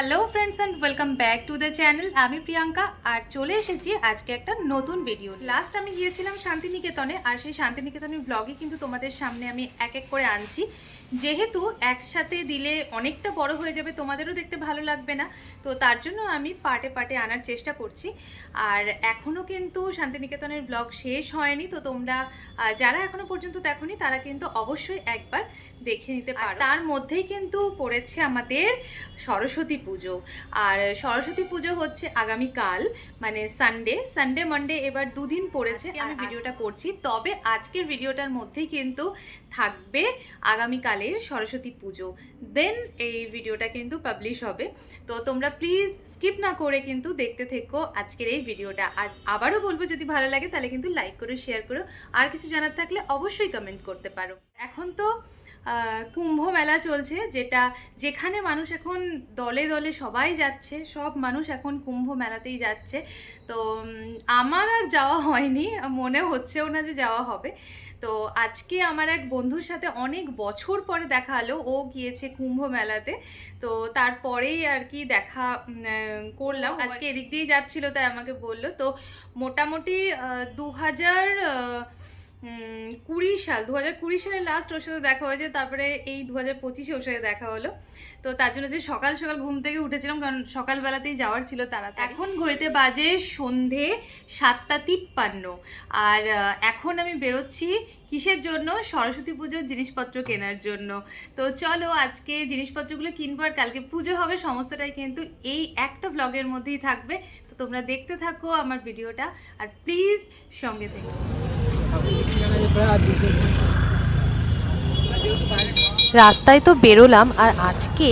Hello friends and welcome back to the channel আমি প্রিয়াঙ্কা, আর চলে এসেছি আজকে একটা নতুন ভিডিও লাস্ট আমি গিয়েছিলাম শান্তিনিকেতনে, আর সেই শান্তিনিকেতনের ব্লগে কিন্তু তোমাদের সামনে আমি এক এক করে আনছি। যেহেতু একসাথে দিলে অনেকটা বড় হয়ে যাবে তোমাদেরও দেখতে ভালো লাগবে না। তো তার জন্য আমি পার্টে পার্টে আনার চেষ্টা করছি। আর এখনও কিন্তু শান্তিনিকেতনের ব্লগ শেষ হয়নি তো তোমরা যারা এখনও পর্যন্ত দেখোনি তারা কিন্তু অবশ্যই একবার দেখে নিতে পারো। তার মধ্যেই কিন্তু পড়েছে আমাদের সরস্বতী পুজো। আর সরস্বতী পুজো হচ্ছে আগামীকাল মানে সানডে। সানডে মানডে এবার দুদিন পড়েছে আমি ভিডিওটা করছি। তবে আজকের ভিডিওটার মধ্যেই কিন্তু থাকবে আগামীকালের সরস্বতী পুজো। দেন এই ভিডিওটা কিন্তু পাবলিশ হবে। তো তোমরা প্লিজ স্কিপ না করে কিন্তু দেখতে থেকো আজকের এই ভিডিওটা আর আবারও বলব, যদি ভালো লাগে তাহলে কিন্তু লাইক করো শেয়ার করো। আর কিছু জানার থাকলে অবশ্যই কমেন্ট করতে পারো। এখন তো কুম্ভ মেলা চলছে, যেটা যেখানে মানুষ এখন দলে দলে সবাই যাচ্ছে, সব মানুষ এখন কুম্ভ মেলাতেই যাচ্ছে। তো আমার আর যাওয়া হয়নি মনে হচ্ছেও না যে যাওয়া হবে। তো আজকে আমার এক বন্ধুর সাথে অনেক বছর পরে দেখা হলো। ও গিয়েছে কুম্ভ মেলাতে। তো তারপরেই আর কি দেখা করলাম। আজকে এদিক দিয়েই যাচ্ছিল, তাই আমাকে বলল। তো মোটামুটি দু হাজার কুড়ি সাল দু হাজার কুড়ি সালে লাস্ট ওর সাথে দেখা হয়েছে, তারপরে এই দু হাজার পঁচিশে ওর সাথে দেখা হলো। তো তার জন্য যে সকাল সকাল ঘুম থেকে উঠেছিলাম, কারণ সকালবেলাতেই যাওয়ার ছিল তারা এখন ঘড়িতে বাজে সন্ধে সাতটা তিপ্পান্ন। আর এখন আমি বেরোচ্ছি কিসের জন্য? সরস্বতী পুজোর জিনিসপত্র কেনার জন্য। তো চলো আজকে জিনিসপত্রগুলো কিনবো আর কালকে পুজো হবে, সমস্তটাই কিন্তু এই একটা ব্লগের মধ্যেই থাকবে। তো তোমরা দেখতে থাকো আমার ভিডিওটা, আর প্লিজ সঙ্গে থেকো। রাস্তায় তো বেরোলাম আর আজকে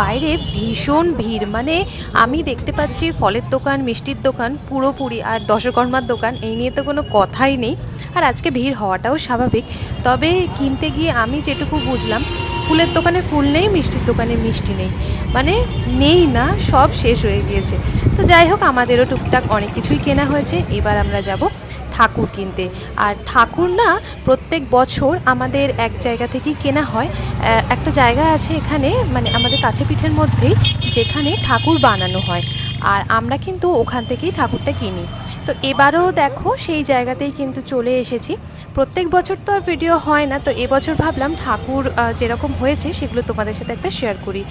বাইরে ভীষণ ভিড়। মানে আমি দেখতে পাচ্ছি ফলের দোকান, মিষ্টির দোকান, পুরোপুরি আর দশকর্মার দোকান, এই নিয়ে তো কোনো কথাই নেই। আর আজকে ভিড় হওয়াটাও স্বাভাবিক। তবে কিনতে গিয়ে আমি যেটুকু বুঝলাম, ফুলের দোকানে ফুল নেই, মিষ্টির দোকানে মিষ্টি নেই। মানে নেই না, সব শেষ হয়ে গিয়েছে। তো যাই হোক, আমাদেরও টুকটাক অনেক কিছুই কেনা হয়েছে। এবার আমরা যাব ঠাকুর কিনতে। আর ঠাকুর না প্রত্যেক বছর আমাদের এক জায়গা থেকেই কেনা হয়। একটা জায়গা আছে এখানে মানে আমাদের কাছে পিঠের মধ্যেই, যেখানে ঠাকুর বানানো হয়। আর আমরা কিন্তু ওখান থেকেই ঠাকুরটা কিনি। তো এবারও দেখো সেই জায়গাতেই কিন্তু চলে এসেছি। প্রত্যেক বছর তো আর ভিডিও হয় না, তো এবছর ভাবলাম ঠাকুর যেরকম হয়েছে সেগুলো তোমাদের সাথে একটা শেয়ার করি।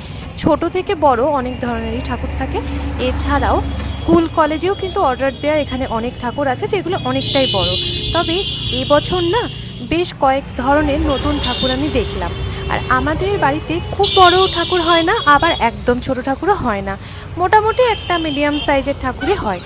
ছোট থেকে বড় অনেক ধরনেরই ঠাকুর থাকে। এছাড়াও স্কুল, কলেজেও কিন্তু অর্ডার দেওয়া এখানে অনেক ঠাকুর আছে, যেগুলো অনেকটাই বড়। তবে এবছর না বেশ কয়েক ধরনের নতুন ঠাকুর আমি দেখলাম। আর আমাদের বাড়িতে খুব বড় ঠাকুর হয় না, আবার একদম ছোট ঠাকুরও হয় না। মোটামুটি একটা মিডিয়াম সাইজের ঠাকুরই হয়।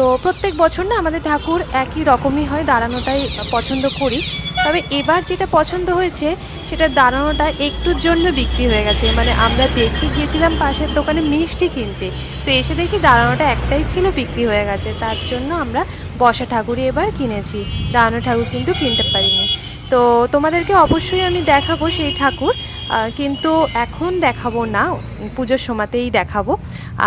তো প্রত্যেক বছর না আমাদের ঠাকুর একই রকমই হয়, দাঁড়ানোটাই পছন্দ করি। তবে এবার যেটা পছন্দ হয়েছে, সেটা দাঁড়ানোটা একটুর জন্য বিক্রি হয়ে গেছে। মানে আমরা দেখে গিয়েছিলাম পাশের দোকানে মিষ্টি কিনতে। তো এসে দেখি দাঁড়ানোটা একটাই ছিল, বিক্রি হয়ে গেছে। তার জন্য আমরা বসা ঠাকুরই এবার কিনেছি। দাঁড়ানো ঠাকুর কিন্তু কিনতে পারিনি। তো তোমাদেরকে অবশ্যই আমি দেখাবো সেই ঠাকুর কিন্তু এখন দেখাবো না, পুজোর সময়তেই দেখাবো।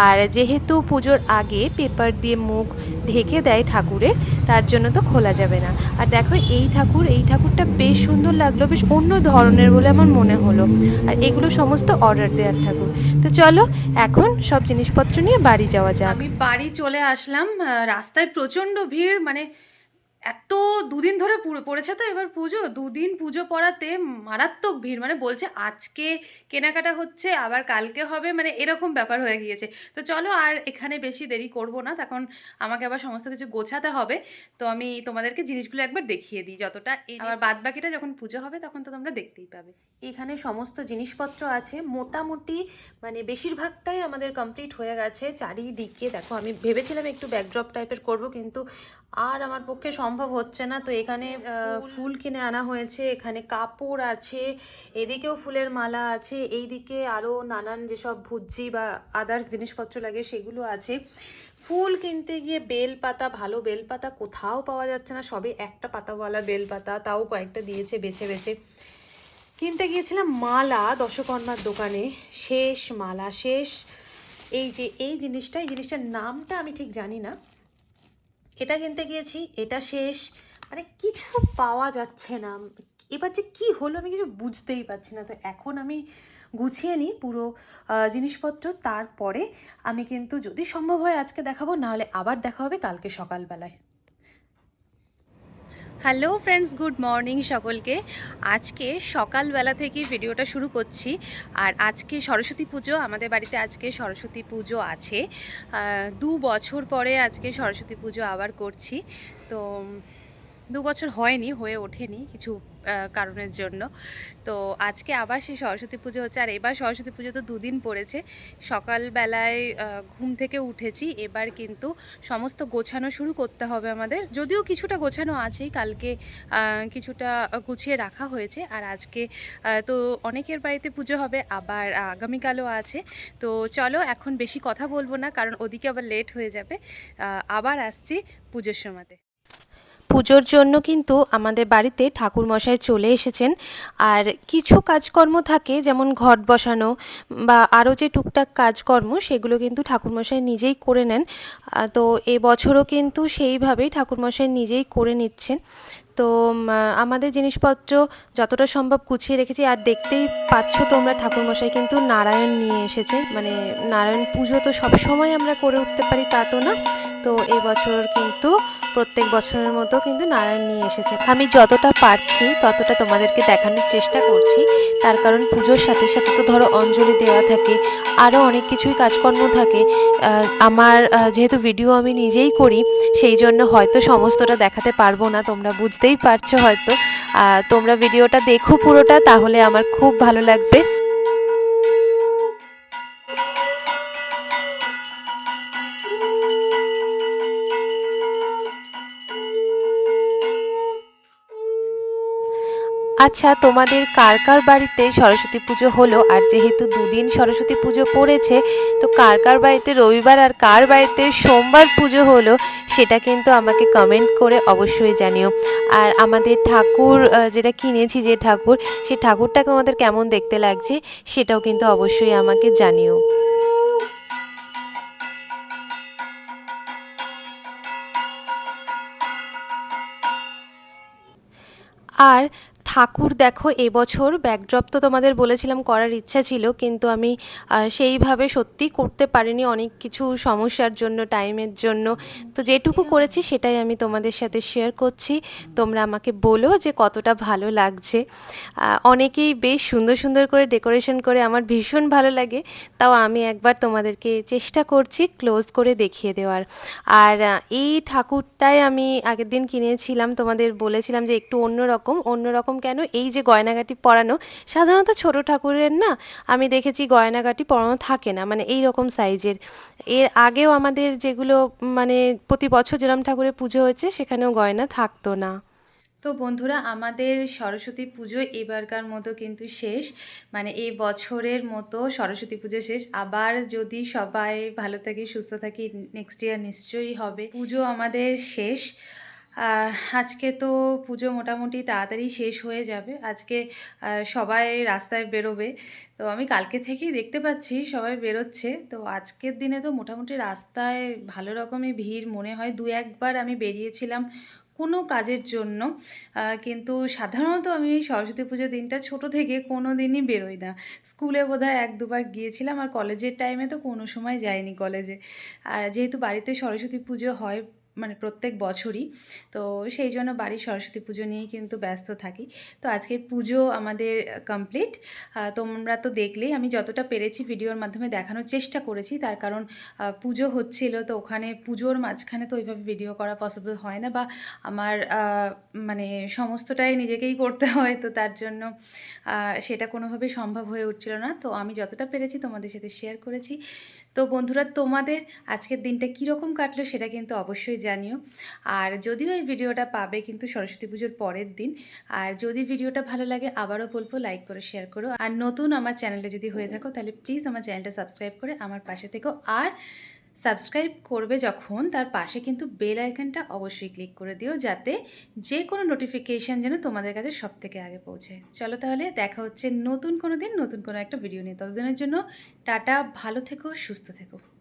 আর যেহেতু পুজোর আগে পেপার দিয়ে মুখ ঢেকে দেয় ঠাকুরের, তার জন্য তো খোলা যাবে না। আর দেখো এই ঠাকুর, এই ঠাকুরটা বেশ সুন্দর লাগল, বেশ অন্য ধরনের বলে আমার মনে হলো। আর এগুলো সমস্ত অর্ডার দেওয়ার ঠাকুর। তো চলো, এখন সব জিনিসপত্র নিয়ে বাড়ি যাওয়া যাক। আমি বাড়ি চলে আসলাম রাস্তায় প্রচণ্ড ভিড় মানে এত দুদিন ধরে পুরো- পড়েছে তো এবার পুজো দুদিন পুজো পড়াতে মারাত্মক ভিড় মানে বলছে আজকে কেনাকাটা হচ্ছে আবার কালকে হবে মানে এরকম ব্যাপার হয়ে গিয়েছে। তো চলো আর এখানে বেশি দেরি করব না তখন আমাকে আবার সমস্ত কিছু গোছাতে হবে। তো আমি তোমাদেরকে জিনিসগুলো একবার দেখিয়ে দিই যতটা আবার বাদ বাকিটা যখন পুজো হবে তখন তো তোমরা দেখতেই পাবে। এখানে সমস্ত জিনিসপত্র আছে মোটামুটি মানে বেশিরভাগটাই আমাদের কমপ্লিট হয়ে গেছে চারিদিকে। দেখো আমি ভেবেছিলাম একটু ব্যাকড্রপ টাইপের করব কিন্তু আর আমার পক্ষে সম্ভব হচ্ছে না। তো এখানে ফুল। কিনে আনা হয়েছে। এখানে কাপড় আছে এদিকেও ফুলের মালা আছে এইদিকে আরও নানান যেসব ভুজি বা আদার্স জিনিসপত্র লাগে সেগুলো আছে। ফুল কিনতে গিয়ে বেলপাতা ভালো বেলপাতা কোথাও পাওয়া যাচ্ছে না। সবে একটা পাতাওয়ালা বেলপাতা তাও কয়েকটা দিয়েছে বেছে বেছে। কিনতে গিয়েছিলাম মালা দশকর্মার দোকানে। শেষ মালা শেষ। এই যে এই জিনিসটা এই জিনিসটার নামটা আমি ঠিক জানি না। এটা কিনতে গিয়েছি, এটা শেষ। মানে কিছু পাওয়া যাচ্ছে না। এবার যে কি হলো আমি কিছু বুঝতেই পারছি না। তো এখন আমি গুছিয়ে নিই পুরো জিনিসপত্র। তারপরে আমি কিন্তু যদি সম্ভব হয় আজকে দেখাবো, নাহলে আবার দেখা হবে কালকে সকালবেলায়। হ্যালো ফ্রেন্ডস, গুড মর্নিং সকলকে। আজকে সকালবেলা থেকে ভিডিওটা শুরু করছি। আর আজকে সরস্বতী পুজো, আমাদের বাড়িতে আজকে সরস্বতী পুজো আছে। দু বছর পরে আজকে সরস্বতী পুজো আবার করছি। তো দু বছর হয়নি, হয়ে ওঠেনি কিছু কারণের জন্য। তো আজকে আবার সেই সরস্বতী পুজো হচ্ছে, আর এবার সরস্বতী পুজো তো দুদিন পড়েছে। সকালবেলায় ঘুম থেকে উঠেছি, এবার কিন্তু সমস্ত গোছানো শুরু করতে হবে আমাদের। যদিও কিছুটা গোছানো আছেই, কালকে কিছুটা গুছিয়ে রাখা হয়েছে। আর আজকে তো অনেকের বাড়িতে পুজো হবে, আবার আগামীকালও আছে। তো চলো, এখন বেশি কথা বলব না, কারণ ওদিকে আবার লেট হয়ে যাবে। আবার আসছি পুজোর সময়তে। পুজোর জন্য কিন্তু আমাদের বাড়িতে ঠাকুরমশাই চলে এসেছেন। আর কিছু কাজকর্ম থাকে, যেমন ঘট বসানো বা আরও যে টুকটাক কাজকর্ম, সেগুলো কিন্তু ঠাকুরমশাই নিজেই করে নেন। তো এবছরও কিন্তু সেইভাবেই ঠাকুরমশাই নিজেই করে নিচ্ছেন। তো আমাদের জিনিসপত্র যতটা সম্ভব গুছিয়ে রেখেছি। আর দেখতেই পাচ্ছ তোমরা, ঠাকুরমশাই কিন্তু নারায়ণ নিয়ে এসেছে। মানে নারায়ণ পুজো তো সবসময় আমরা করে উঠতে পারি, তা তো না। তো এবছর কিন্তু প্রত্যেক বছরের মতো কিন্তু নারায়ণ নিয়ে এসেছে। আমি যতটা পারছি, ততটা তোমাদেরকে দেখানোর চেষ্টা করছি। তার কারণ পুজোর সাথে সাথে তো ধরো অঞ্জলি দেওয়া থাকে আরও অনেক কিছুই কাজকর্ম থাকে। আমার যেহেতু ভিডিও আমি নিজেই করি, সেই জন্য হয়তো সমস্তটা দেখাতে পারব না, তোমরা বুঝতেই পারছ হয়তো। তোমরা ভিডিওটা দেখো পুরোটা, তাহলে আমার খুব ভালো লাগবে। আচ্ছা তোমাদের কার কার বাড়িতে সরস্বতী পুজো হলো? আর যেহেতু দুদিন সরস্বতী পুজো পড়েছে, তো কার কার বাড়িতে রবিবার আর কার বাড়িতে সোমবার পুজো হলো, সেটা কিন্তু আমাকে কমেন্ট করে অবশ্যই জানিও। আর আমাদের ঠাকুর যেটা কিনেছি যে ঠাকুর সেই ঠাকুরটাকে আমাদের কেমন দেখতে লাগছে, সেটাও কিন্তু অবশ্যই আমাকে জানিও। আর ঠাকুর দেখো এবছর ব্যাকড্রপ তো তোমাদের বলেছিলাম, করার ইচ্ছা ছিল, কিন্তু আমি সেইভাবে সত্যি করতে পারিনি অনেক কিছু সমস্যার জন্য টাইমের জন্য। তো যেটুকু করেছি সেটাই আমি তোমাদের সাথে শেয়ার করছি। তোমরা আমাকে বলো যে কতটা ভালো লাগছে। অনেকেই বেশ সুন্দর সুন্দর করে ডেকোরেশন করে, আমার ভীষণ ভালো লাগে। তাও আমি একবার তোমাদেরকে চেষ্টা করছি ক্লোজ করে দেখিয়ে দেওয়ার। আর এই ঠাকুরটাই আমি আগের দিন কিনেছিলাম, তোমাদের বলেছিলাম যে একটু অন্যরকম অন্যরকম কেন এই যে গয়নাগাটি পরানো, সাধারণত ছোট ঠাকুরের না আমি দেখেছি গয়নাগাটি পরানো থাকে না মানে এই রকম সাইজের। এর আগেও আমাদের যেগুলো মানে প্রতি বছর যেরম ঠাকুরের পুজো হয়েছে, সেখানেও গয়না থাকতো না। তো বন্ধুরা, আমাদের সরস্বতী পুজো এবারকার মতো কিন্তু শেষ। মানে এই বছরের মতো সরস্বতী পুজো শেষ। আবার যদি সবাই ভালো থাকি, সুস্থ থাকি নেক্সট ইয়ার নিশ্চয়ই হবে। পুজো আমাদের শেষ। আজকে তো পুজো মোটামুটি তাড়াতাড়ি শেষ হয়ে যাবে। আজকে সবাই রাস্তায় বেরোবে। তো আমি কালকে থেকেই দেখতে পাচ্ছি সবাই বেরোচ্ছে। তো আজকের দিনে তো মোটামুটি রাস্তায় ভালো রকমই ভিড়। মনে হয় দু একবার আমি বেরিয়েছিলাম কোনো কাজের জন্য। কিন্তু সাধারণত আমি সরস্বতী পুজোর দিনটা ছোট থেকে কোনো দিনই বেরোই না। স্কুলে বোধহয় এক দুবার গিয়েছিলাম আর কলেজের টাইমে তো কোনো সময় যাইনি কলেজে। আর যেহেতু বাড়িতে সরস্বতী পুজো হয় মানে প্রত্যেক বছরই। তো সেই জন্য বাড়ির সরস্বতী পুজো নিয়েই কিন্তু ব্যস্ত থাকি। তো আজকের পুজো আমাদের কমপ্লিট তোমরা তো দেখলেই আমি যতটা পেরেছি ভিডিওর মাধ্যমে দেখানোর চেষ্টা করেছি। তার কারণ পুজো হচ্ছিল তো ওখানে পুজোর মাঝখানে তো ওইভাবে ভিডিও করা পসিবল হয় না বা আমার মানে সমস্তটাই নিজেকেই করতে হয় তো তার জন্য সেটা কোনোভাবেই সম্ভব হয়ে উঠছিল না। তো আমি যতটা পেরেছি তোমাদের সাথে শেয়ার করেছি। তো বন্ধুরা, তোমাদের আজকের দিনটা কীরকম কাটলো সেটা কিন্তু অবশ্যই জানিও। আর যদিও এই ভিডিওটা পাবে কিন্তু সরস্বতী পুজোর পরের দিন, আর যদি ভিডিওটা ভালো লাগে আবারও বলব লাইক করে, শেয়ার করো। আর নতুন আমার চ্যানেলে যদি হয়ে থাকো, তাহলে প্লিজ আমার চ্যানেলটা সাবস্ক্রাইব করে আমার পাশে থেকো। আর সাবস্ক্রাইব করবে যখন তার পাশে কিন্তু বেল আইকনটা অবশ্যই ক্লিক করে দিও যাতে যে কোনো নোটিফিকেশান যেন তোমাদের কাছে সব থেকে আগে পৌঁছে চলো তাহলে দেখা হচ্ছে নতুন কোনো দিন, নতুন কোনো একটা ভিডিও নিয়ে। ততদিনের জন্য টাটা, ভালো থেকো, সুস্থ থেকো।